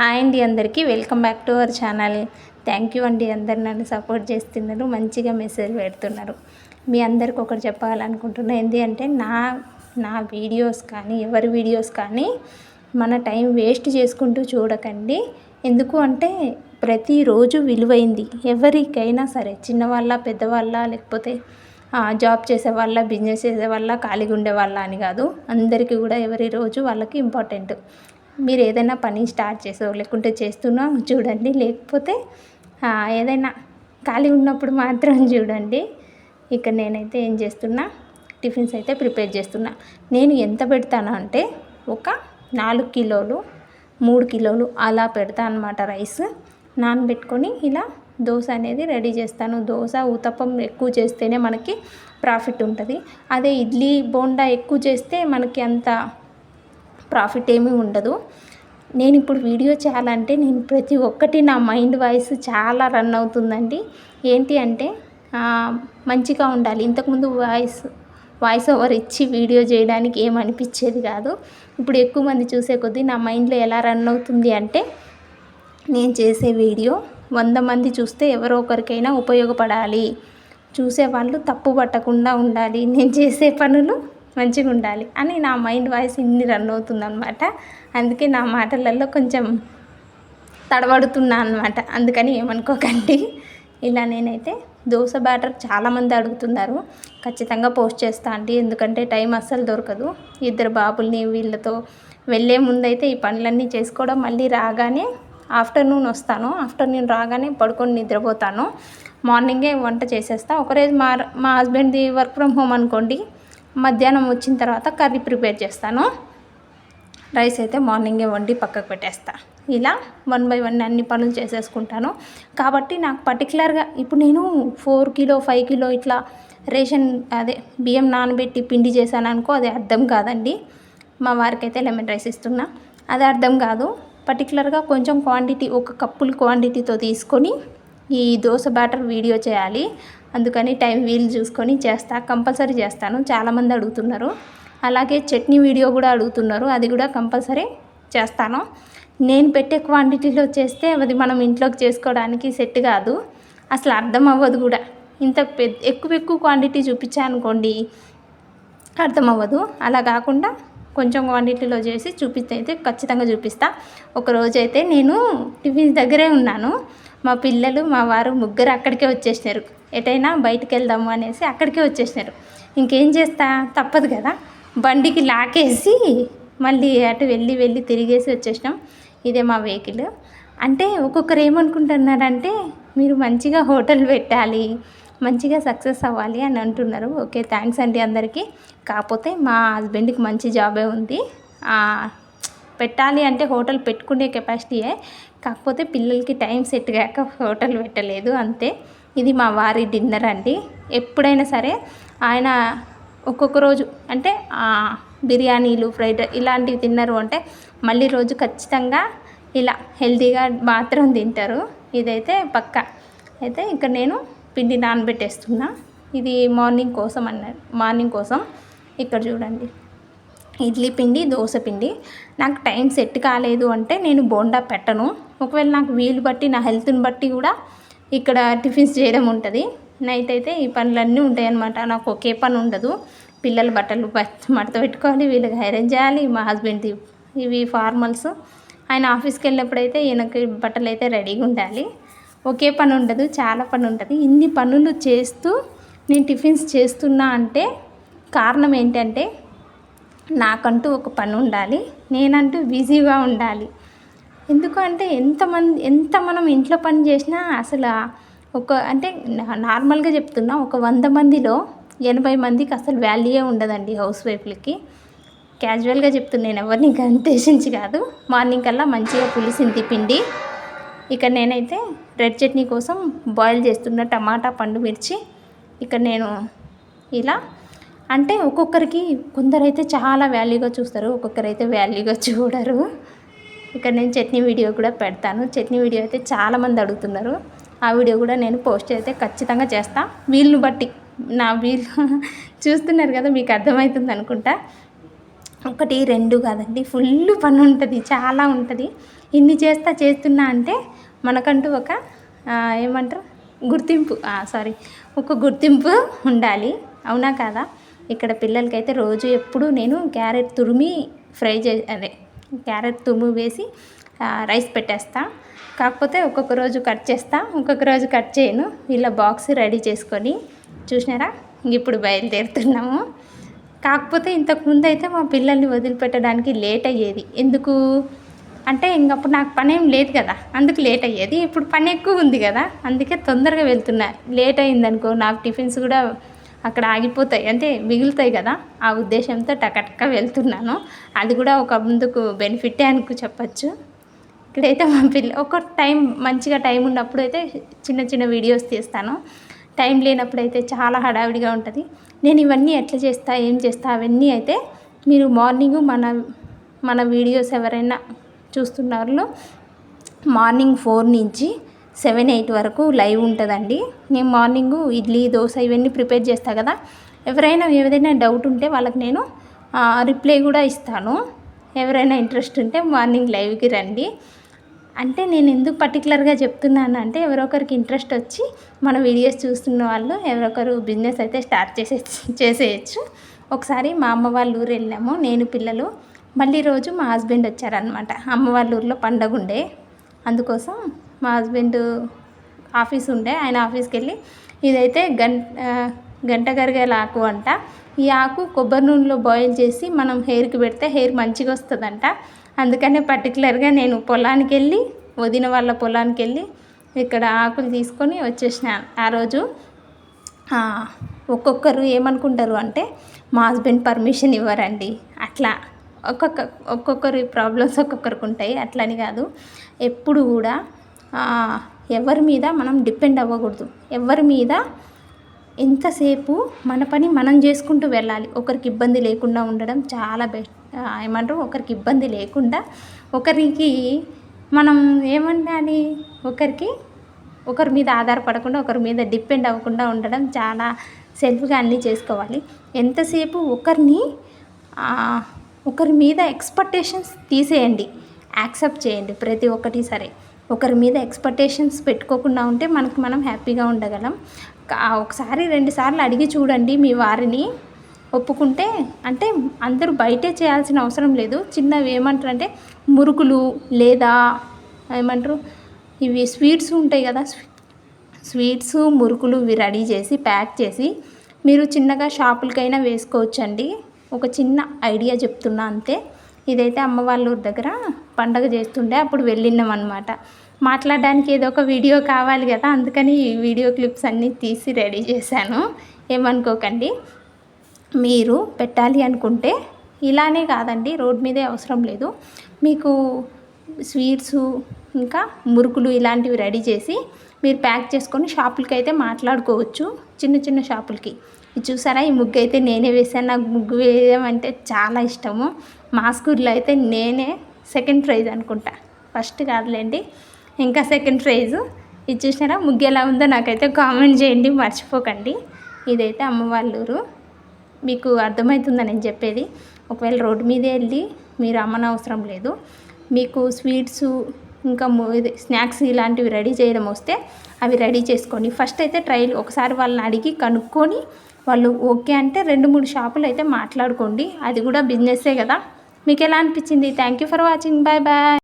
Hi అండి అందరికీ. Welcome back to our channel. Thank you అండి అందరు నన్ను సపోర్ట్ చేస్తున్నారు. మంచిగా మెసేజ్ పెడుతున్నారు. మీ అందరికి ఒకటి చెప్పాలనుకుంటున్నా ఏంటి అంటే నా నా వీడియోస్ కానీ ఎవరి వీడియోస్ కానీ మన టైం వేస్ట్ చేసుకుంటూ చూడకండి. ఎందుకు అంటే ప్రతిరోజు విలువైంది. ఎవరికైనా సరే చిన్నవాళ్ళ పెద్దవాళ్ళ లేకపోతే జాబ్ చేసే వాళ్ళ బిజినెస్ చేసే వాళ్ళ ఖాళీగా ఉండే వాళ్ళ అని కాదు. అందరికీ కూడా ఎవరి రోజు వాళ్ళకి ఇంపార్టెంట్. మీరు ఏదైనా పని స్టార్ట్ చేసో లేకుంటే చేస్తున్నా చూడండి. లేకపోతే ఏదైనా ఖాళీ ఉన్నప్పుడు మాత్రం చూడండి. ఇక నేనైతే ఏం చేస్తున్నా టిఫిన్స్ అయితే ప్రిపేర్ చేస్తున్నా. నేను ఎంత పెడతాను అంటే ఒక నాలుగు కిలోలు మూడు కిలోలు అలా పెడతా అనమాట రైస్. నానబెట్టుకొని ఇలా దోశ అనేది రెడీ చేస్తాను. దోశ ఊతప్పం ఎక్కువ చేస్తేనే మనకి ప్రాఫిట్ ఉంటుంది. అదే ఇడ్లీ బోండా ఎక్కువ చేస్తే మనకి అంత ప్రాఫిట్ ఏమీ ఉండదు. నేను ఇప్పుడు వీడియో చేయాలంటే నేను ప్రతి ఒక్కటి నా మైండ్ వాయిస్ చాలా రన్ అవుతుందండి. ఏంటి అంటే మంచిగా ఉండాలి. ఇంతకుముందు వాయిస్ వాయిస్ ఓవర్ ఇచ్చి వీడియో చేయడానికి ఏమనిపించేది కాదు. ఇప్పుడు ఎక్కువ మంది చూసే కొద్దీ నా మైండ్లో ఎలా రన్ అవుతుంది అంటే నేను చేసే వీడియో వంద మంది చూస్తే ఎవరో ఒకరికైనా ఉపయోగపడాలి. చూసే వాళ్ళు తప్పు పట్టకుండా ఉండాలి. నేను చేసే పనులు మంచిగా ఉండాలి అని నా మైండ్ వాయిస్ ఇన్ని రన్ అవుతుందనమాట అందుకే నా మాటలలో కొంచెం తడబడుతున్నా అనమాట అందుకని ఏమనుకోకండి. ఇలా నేనైతే దోశ బ్యాటర్ చాలామంది అడుగుతున్నారు. ఖచ్చితంగా పోస్ట్ చేస్తా అండి. ఎందుకంటే టైం అస్సలు దొరకదు. ఇద్దరు బాబుల్ని వీళ్ళతో వెళ్ళే ముందైతే ఈ పనులన్నీ చేసుకోవడం మళ్ళీ రాగానే ఆఫ్టర్నూన్ వస్తాను. ఆఫ్టర్నూన్ రాగానే పడుకొని నిద్రపోతాను. మార్నింగే వంట చేసేస్తా. ఒకరోజు మా మా హస్బెండ్ది వర్క్ ఫ్రమ్ హోమ్ అనుకోండి. మధ్యాహ్నం వచ్చిన తర్వాత కర్రీ ప్రిపేర్ చేస్తాను. రైస్ అయితే మార్నింగే వండి పక్కకు పెట్టేస్తా. ఇలా వన్ బై వన్ అన్ని పనులు చేసేసుకుంటాను. కాబట్టి నాకు పర్టికులర్గా ఇప్పుడు నేను ఫోర్ కిలో ఫైవ్ కిలో ఇట్లా రేషన్ అదే బియ్యం నానబెట్టి పిండి చేశాను అనుకో అది అర్థం కాదండి. మా వారికి అయితే లెమన్ రైస్ ఇస్తున్నా. అది అర్థం కాదు. పర్టికులర్గా కొంచెం క్వాంటిటీ ఒక కప్పుల క్వాంటిటీతో తీసుకొని ఈ దోశ బ్యాటర్ వీడియో చేయాలి. అందుకని టైం వీలు చూసుకొని చేస్తా. కంపల్సరీ చేస్తాను. చాలామంది అడుగుతున్నారు. అలాగే చట్నీ వీడియో కూడా అడుగుతున్నారు. అది కూడా కంపల్సరీ చేస్తాను. నేను పెట్టే క్వాంటిటీలో చేస్తే అది మనం ఇంట్లోకి చేసుకోవడానికి సెట్ కాదు. అసలు అర్థం అవ్వదు కూడా. ఇంత పెద్ద ఎక్కువ ఎక్కువ క్వాంటిటీ చూపించానుకోండి అర్థం అవ్వదు. అలా కాకుండా కొంచెం క్వాంటిటీలో చేసి చూపిస్తే అయితే ఖచ్చితంగా చూపిస్తా. ఒకరోజైతే నేను టిఫిన్ దగ్గరే ఉన్నాను. మా పిల్లలు మా వారు ముగ్గురు అక్కడికే వచ్చేసినారు. ఎటైనా బయటికి వెళ్దాము అనేసి అక్కడికే వచ్చేసినారు. ఇంకేం చేస్తా? తప్పదు కదా. బండికి లాకేసి మళ్ళీ అటు వెళ్ళి వెళ్ళి తిరిగేసి వచ్చేసినాం. ఇదే మా వెహికల్. అంటే ఒక్కొక్కరు ఏమనుకుంటున్నారంటే మీరు మంచిగా హోటల్ పెట్టాలి మంచిగా సక్సెస్ అవ్వాలి అని అంటున్నారు. ఓకే థ్యాంక్స్ అండి అందరికీ. కాకపోతే మా హస్బెండ్కి మంచి జాబే ఉంది. పెట్టాలి అంటే హోటల్ పెట్టుకునే కెపాసిటీయే. కాకపోతే పిల్లలకి టైం సెట్ కాక హోటల్ పెట్టలేదు అంతే. ఇది మా వారి డిన్నర్ అండి. ఎప్పుడైనా సరే ఆయన ఒక్కొక్క రోజు అంటే బిర్యానీలు ఫ్రైడ్ ఇలాంటివి తిన్నారు అంటే మళ్ళీ రోజు ఖచ్చితంగా ఇలా హెల్తీగా మాత్రం తింటారు. ఇదైతే పక్క. అయితే ఇక్కడ నేను పిండి నానబెట్టేస్తున్నా. ఇది మార్నింగ్ కోసం అన్నారు మార్నింగ్ కోసం. ఇక్కడ చూడండి. ఇడ్లీ పిండి దోశ పిండి. నాకు టైం సెట్ కాలేదు అంటే నేను బోండా పెట్టను. ఒకవేళ నాకు వీలు బట్టి నా హెల్త్ని బట్టి కూడా ఇక్కడ టిఫిన్స్ చేయడం ఉంటుంది. నైట్ అయితే ఈ పనులన్నీ ఉంటాయి అన్నమాట నాకు ఒకే పని ఉండదు. పిల్లల బట్టలు మడత పెట్టుకోవాలి వీళ్ళకి ఐరన్ చేయాలి మా హస్బెండ్ది ఇవి ఫార్మల్స్. ఆయన ఆఫీస్కి వెళ్ళినప్పుడైతే ఈయనకి బట్టలు అయితే రెడీగా ఉండాలి. ఒకే పని ఉండదు చాలా పని ఉంటుంది. ఇన్ని పనులు చేస్తూ నేను టిఫిన్స్ చేస్తున్నా అంటే కారణం ఏంటంటే నాకంటూ ఒక పని ఉండాలి నేనంటూ బిజీగా ఉండాలి. ఎందుకు అంటే ఎంతమంది ఎంత మనం ఇంట్లో పని చేసినా అసలు ఒక అంటే నార్మల్గా చెప్తున్నా ఒక వంద మందిలో ఎనభై మందికి అసలు వాల్యూయే ఉండదండి హౌస్ వైఫ్లకి. క్యాజువల్గా చెప్తున్నా నేను ఎవరిని ఉద్దేశించి కాదు. మార్నింగ్ కల్లా మంచిగా పులిసింది పిండి. ఇక్కడ నేనైతే రెడ్ చట్నీ కోసం బాయిల్ చేస్తున్న టమాటా పండు మిర్చి. ఇక్కడ నేను ఇలా అంటే ఒక్కొక్కరికి కొందరైతే చాలా వాల్యూగా చూస్తారు ఒక్కొక్కరైతే వాల్యూగా చూడరు. ఇక్కడ నేను చట్నీ వీడియో కూడా పెడతాను. చట్నీ వీడియో అయితే చాలామంది అడుగుతున్నారు. ఆ వీడియో కూడా నేను పోస్ట్ అయితే ఖచ్చితంగా చేస్తాను వీళ్ళని బట్టి నా వీళ్ళు చూస్తున్నారు కదా మీకు అర్థమవుతుంది అనుకుంటా. ఒకటి రెండు కాదండి ఫుల్ పని ఉంటుంది చాలా ఉంటుంది. ఇన్ని చేస్తా చేస్తున్నా అంటే మనకంటూ ఒక ఏమంటారు? గుర్తింపు సారీ ఒక గుర్తింపు ఉండాలి. అవునా కాదా? ఇక్కడ పిల్లలకైతే రోజు ఎప్పుడు నేను క్యారెట్ తురిమి ఫ్రై చే అదే క్యారెట్ తురుము వేసి రైస్ పెట్టేస్తా. కాకపోతే ఒక్కొక్క రోజు కట్ చేస్తా ఒక్కొక్క రోజు కట్ చేయను. వీళ్ళ బాక్స్ రెడీ చేసుకొని చూసినారా? ఇప్పుడు బయలుదేరుతున్నాము. కాకపోతే ఇంతకు ముందు అయితే మా పిల్లల్ని వదిలిపెట్టడానికి లేట్ అయ్యేది. ఎందుకు? అంటే ఇంకప్పుడు నాకు పని ఏం లేదు కదా. అందుకు లేట్ అయ్యేది. ఇప్పుడు పని ఎక్కువ ఉంది కదా. అందుకే తొందరగా వెళ్తున్నా. లేట్ అయిందనుకో నాకు టిఫిన్స్ కూడా అక్కడ ఆగిపోతాయి. అంటే మిగులుతాయి కదా. ఆ ఉద్దేశంతో టకటక వెళ్తున్నాను. అది కూడా ఒక ముందుకు బెనిఫిటే అనుకు చెప్పచ్చు. ఇక్కడైతే మా పిల్ల ఒక టైం మంచిగా టైం ఉన్నప్పుడు అయితే చిన్న చిన్న వీడియోస్ తీస్తాను. టైం లేనప్పుడు అయితే చాలా హడావిడిగా ఉంటుంది. నేను ఇవన్నీ ఎట్లా చేస్తా ఏం చేస్తా అవన్నీ అయితే మీరు మార్నింగ్ మన మన వీడియోస్ ఎవరైనా చూస్తున్నారు మార్నింగ్ ఫోర్ నుంచి సెవెన్ ఎయిట్ వరకు లైవ్ ఉంటుందండి. నేను మార్నింగ్ ఇడ్లీ దోశ ఇవన్నీ ప్రిపేర్ చేస్తాను కదా. ఎవరైనా ఏదైనా డౌట్ ఉంటే వాళ్ళకి నేను రిప్లై కూడా ఇస్తాను. ఎవరైనా ఇంట్రెస్ట్ ఉంటే మార్నింగ్ లైవ్కి రండి. అంటే నేను ఎందుకు పర్టికులర్గా చెప్తున్నాను అంటే ఎవరొకరికి ఇంట్రెస్ట్ వచ్చి మన వీడియోస్ చూస్తున్న వాళ్ళు ఎవరొకరు బిజినెస్ అయితే స్టార్ట్ చేసే చేసేయచ్చు. ఒకసారి మా అమ్మ వాళ్ళ ఊరు వెళ్ళాము. నేను పిల్లలు. మళ్ళీ రోజు మా హస్బెండ్ వచ్చారనమాట అమ్మ వాళ్ళ ఊర్లో పండగ ఉండే అందుకోసం మా హస్బెండ్ ఆఫీస్ ఉండే ఆయన ఆఫీస్కి వెళ్ళి ఇదైతే గంట గంట గరిగేల ఆకు అంట. ఈ ఆకు కొబ్బరి నూనెలో బాయిల్ చేసి మనం హెయిర్కి పెడితే హెయిర్ మంచిగా వస్తుందంట. అందుకనే పర్టికులర్గా నేను పొలానికి వెళ్ళి వదిన వాళ్ళ పొలానికి వెళ్ళి ఇక్కడ ఆకులు తీసుకొని వచ్చేసిన. ఆ రోజు ఒక్కొక్కరు ఏమనుకుంటారు అంటే మా హస్బెండ్ పర్మిషన్ ఇవ్వరండి. అట్లా ఒక్కొక్క ఒక్కొక్కరి ప్రాబ్లమ్స్ ఒక్కొక్కరికి ఉంటాయి. అట్లని కాదు. ఎప్పుడు కూడా ఎవరి మీద మనం డిపెండ్ అవ్వకూడదు. ఎవరి మీద ఎంతసేపు మన పని మనం చేసుకుంటూ వెళ్ళాలి. ఒకరికి ఇబ్బంది లేకుండా ఉండడం చాలా బెస్ట్ ఏమంటారు? ఒకరికి ఇబ్బంది లేకుండా ఒకరికి మనం ఏమండాలి ఒకరికి ఒకరి మీద ఆధారపడకుండా ఒకరి మీద డిపెండ్ అవ్వకుండా ఉండడం చాలా సెల్ఫ్గా అన్నీ చేసుకోవాలి. ఎంతసేపు ఒకరిని ఒకరి మీద ఎక్స్పెక్టేషన్స్ తీసేయండి. యాక్సెప్ట్ చేయండి ప్రతి ఒక్కటి సరే. ఒకరి మీద ఎక్స్పెక్టేషన్స్ పెట్టుకోకుండా ఉంటే మనకు మనం హ్యాపీగా ఉండగలం. ఒకసారి రెండు సార్లు అడిగి చూడండి మీ వారిని. ఒప్పుకుంటే అంటే అందరూ బయటే చేయాల్సిన అవసరం లేదు. చిన్నవి ఏమంటారు అంటే మురుకులు లేదా ఏమంటారు ఇవి స్వీట్స్ ఉంటాయి కదా స్వీట్స్ మురుకులు ఇవి రెడీ చేసి ప్యాక్ చేసి మీరు చిన్నగా షాపులకైనా వేసుకోవచ్చండి. ఒక చిన్న ఐడియా చెప్తున్నా అంతే. ఇదైతే అమ్మ వాళ్ళ ఊరి దగ్గర పండగ చేస్తుండే అప్పుడు వెళ్ళినాం అనమాట మాట్లాడడానికి ఏదో ఒక వీడియో కావాలి కదా అందుకని ఈ వీడియో క్లిప్స్ అన్నీ తీసి రెడీ చేశాను. ఏమనుకోకండి. మీరు పెట్టాలి అనుకుంటే ఇలానే కాదండి రోడ్ మీదే అవసరం లేదు. మీకు స్వీట్స్ ఇంకా మురుకులు ఇలాంటివి రెడీ చేసి మీరు ప్యాక్ చేసుకొని షాపులకి అయితే మాట్లాడుకోవచ్చు చిన్న చిన్న షాపులకి. చూసారా? ఈ ముగ్గు అయితే నేనే వేసాను నాకు ముగ్గు వేయడం అంటే చాలా ఇష్టము. మా స్కూల్లో అయితే నేనే సెకండ్ ప్రైజ్ అనుకుంటా. ఫస్ట్ కాదులేండి. ఇంకా సెకండ్ ప్రైజ్. ఇది చూసినారా? ముగ్గు ఎలా ఉందో నాకైతే కామెంట్ చేయండి మర్చిపోకండి. ఇదైతే అమ్మ వాళ్ళ ఊరు మీకు అర్థమవుతుందని నేను చెప్పేది? ఒకవేళ రోడ్డు మీదే వెళ్ళి మీరు అమ్మనవసరం లేదు. మీకు స్వీట్స్ ఇంకా ఇది స్నాక్స్ ఇలాంటివి రెడీ చేయడం వస్తే అవి రెడీ చేసుకోండి. ఫస్ట్ అయితే ట్రైల్ ఒకసారి వాళ్ళని అడిగి కనుక్కొని వాళ్ళు ఓకే అంటే రెండు మూడు షాపులు అయితే మాట్లాడుకోండి. అది కూడా బిజినెస్సే కదా. మీకు ఎలా అనిపించింది? Thank you for watching bye bye